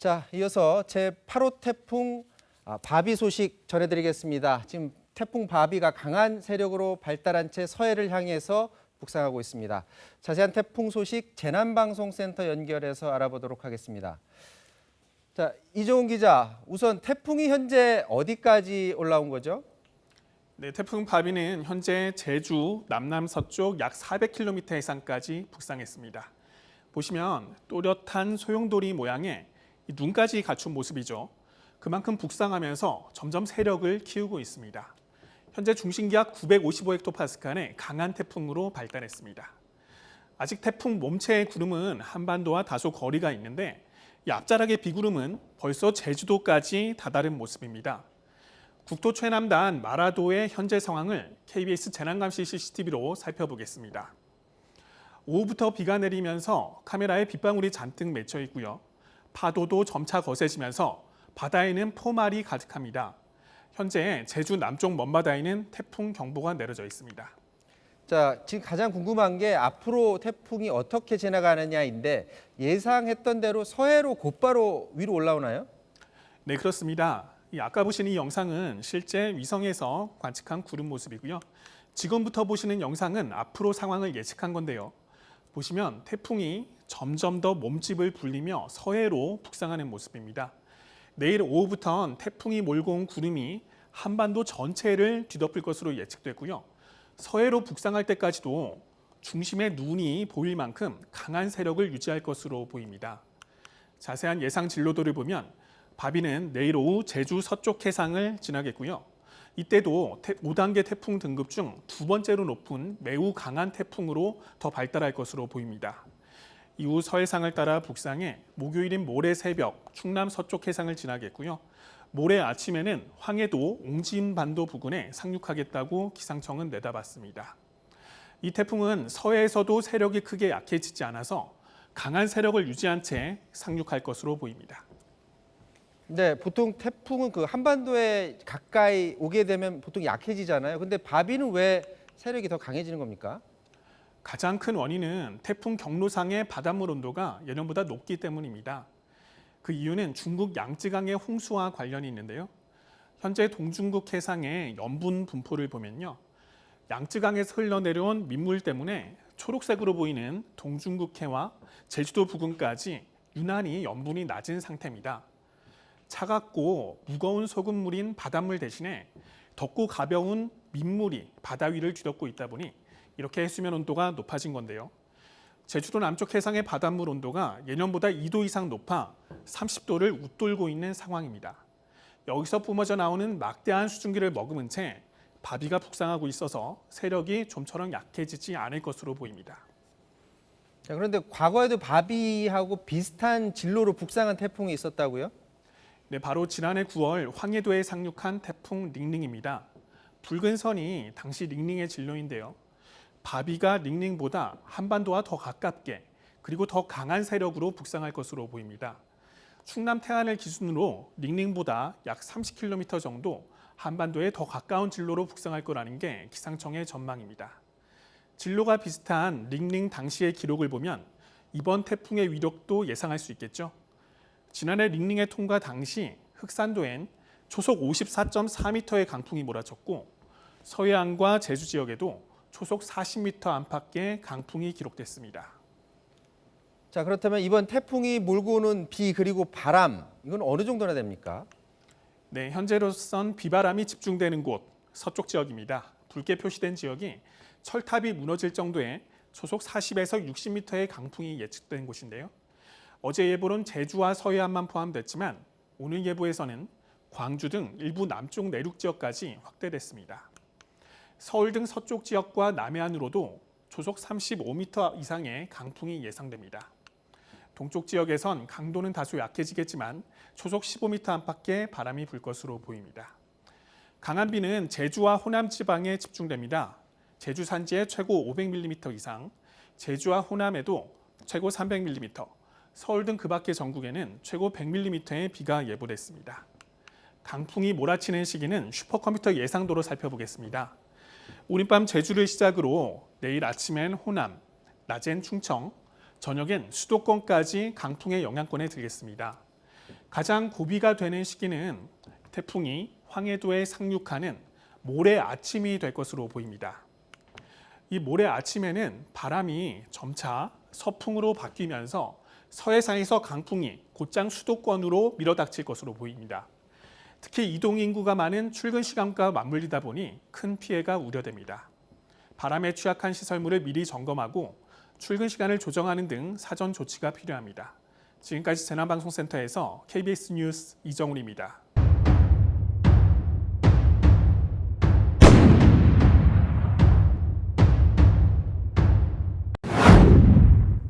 자, 이어서 제 8호 태풍 아, 바비 소식 전해드리겠습니다. 지금 태풍 바비가 강한 세력으로 발달한 채 서해를 향해서 북상하고 있습니다. 자세한 태풍 소식 재난방송센터 연결해서 알아보도록 하겠습니다. 자, 이종훈 기자, 우선 태풍이 현재 어디까지 올라온 거죠? 네, 태풍 바비는 현재 제주 남남 서쪽 약 400km 해상까지 북상했습니다. 보시면 또렷한 소용돌이 모양의 이 눈까지 갖춘 모습이죠. 그만큼 북상하면서 점점 세력을 키우고 있습니다. 현재 중심기압 955헥토파스칼의 강한 태풍으로 발달했습니다. 아직 태풍 몸체의 구름은 한반도와 다소 거리가 있는데 이 앞자락의 비구름은 벌써 제주도까지 다다른 모습입니다. 국토 최남단 마라도의 현재 상황을 KBS 재난감시 CCTV로 살펴보겠습니다. 오후부터 비가 내리면서 카메라에 빗방울이 잔뜩 맺혀 있고요. 파도도 점차 거세지면서 바다에는 포말이 가득합니다. 현재 제주 남쪽 먼바다에는 태풍 경보가 내려져 있습니다. 자, 지금 가장 궁금한 게 앞으로 태풍이 어떻게 지나가느냐인데 예상했던 대로 서해로 곧바로 위로 올라오나요? 네, 그렇습니다. 이 아까 보시는 이 영상은 실제 위성에서 관측한 구름 모습이고요. 지금부터 보시는 영상은 앞으로 상황을 예측한 건데요. 보시면 태풍이 점점 더 몸집을 불리며 서해로 북상하는 모습입니다. 내일 오후부터는 태풍이 몰고 온 구름이 한반도 전체를 뒤덮을 것으로 예측되고요. 서해로 북상할 때까지도 중심에 눈이 보일 만큼 강한 세력을 유지할 것으로 보입니다. 자세한 예상 진로도를 보면 바비는 내일 오후 제주 서쪽 해상을 지나겠고요. 이때도 5단계 태풍 등급 중 두 번째로 높은 매우 강한 태풍으로 더 발달할 것으로 보입니다. 이후 서해상을 따라 북상해 목요일인 모레 새벽 충남 서쪽 해상을 지나겠고요. 모레 아침에는 황해도 옹진반도 부근에 상륙하겠다고 기상청은 내다봤습니다. 이 태풍은 서해에서도 세력이 크게 약해지지 않아서 강한 세력을 유지한 채 상륙할 것으로 보입니다. 네, 보통 태풍은 그 한반도에 가까이 오게 되면 보통 약해지잖아요. 근데 바비는 왜 세력이 더 강해지는 겁니까? 가장 큰 원인은 태풍 경로상의 바닷물 온도가 예년보다 높기 때문입니다. 그 이유는 중국 양쯔강의 홍수와 관련이 있는데요. 현재 동중국 해상의 염분 분포를 보면요. 양쯔강에서 흘러내려온 민물 때문에 초록색으로 보이는 동중국해와 제주도 부근까지 유난히 염분이 낮은 상태입니다. 차갑고 무거운 소금물인 바닷물 대신에 덥고 가벼운 민물이 바다 위를 뒤덮고 있다 보니 이렇게 해수면 온도가 높아진 건데요. 제주도 남쪽 해상의 바닷물 온도가 예년보다 2도 이상 높아 30도를 웃돌고 있는 상황입니다. 여기서 뿜어져 나오는 막대한 수증기를 머금은 채 바비가 북상하고 있어서 세력이 좀처럼 약해지지 않을 것으로 보입니다. 자, 그런데 과거에도 바비하고 비슷한 진로로 북상한 태풍이 있었다고요? 네, 바로 지난해 9월 황해도에 상륙한 태풍 링링입니다. 붉은 선이 당시 링링의 진로인데요. 바비가 링링보다 한반도와 더 가깝게 그리고 더 강한 세력으로 북상할 것으로 보입니다. 충남 태안을 기준으로 링링보다 약 30km 정도 한반도에 더 가까운 진로로 북상할 거라는 게 기상청의 전망입니다. 진로가 비슷한 링링 당시의 기록을 보면 이번 태풍의 위력도 예상할 수 있겠죠. 지난해 링링의 통과 당시 흑산도엔 초속 54.4m의 강풍이 몰아쳤고 서해안과 제주 지역에도 초속 40m 안팎의 강풍이 기록됐습니다. 자, 그렇다면 이번 태풍이 몰고 오는 비 그리고 바람 이건 어느 정도나 됩니까? 네, 현재로선 비바람이 집중되는 곳 서쪽 지역입니다. 붉게 표시된 지역이 철탑이 무너질 정도의 초속 40에서 60m의 강풍이 예측된 곳인데요. 어제 예보는 제주와 서해안만 포함됐지만 오늘 예보에서는 광주 등 일부 남쪽 내륙 지역까지 확대됐습니다. 서울 등 서쪽 지역과 남해안으로도 초속 35m 이상의 강풍이 예상됩니다. 동쪽 지역에선 강도는 다소 약해지겠지만 초속 15m 안팎의 바람이 불 것으로 보입니다. 강한 비는 제주와 호남 지방에 집중됩니다. 제주 산지에 최고 500mm 이상, 제주와 호남에도 최고 300mm, 서울 등 그 밖의 전국에는 최고 100mm의 비가 예보됐습니다. 강풍이 몰아치는 시기는 슈퍼컴퓨터 예상도로 살펴보겠습니다. 오늘 밤 제주를 시작으로 내일 아침엔 호남, 낮엔 충청, 저녁엔 수도권까지 강풍의 영향권에 들겠습니다. 가장 고비가 되는 시기는 태풍이 황해도에 상륙하는 모레 아침이 될 것으로 보입니다. 이 모레 아침에는 바람이 점차 서풍으로 바뀌면서 서해상에서 강풍이 곧장 수도권으로 밀어닥칠 것으로 보입니다. 특히 이동 인구가 많은 출근 시간과 맞물리다 보니 큰 피해가 우려됩니다. 바람에 취약한 시설물을 미리 점검하고 출근 시간을 조정하는 등 사전 조치가 필요합니다. 지금까지 재난방송센터에서 KBS 뉴스 이정훈입니다.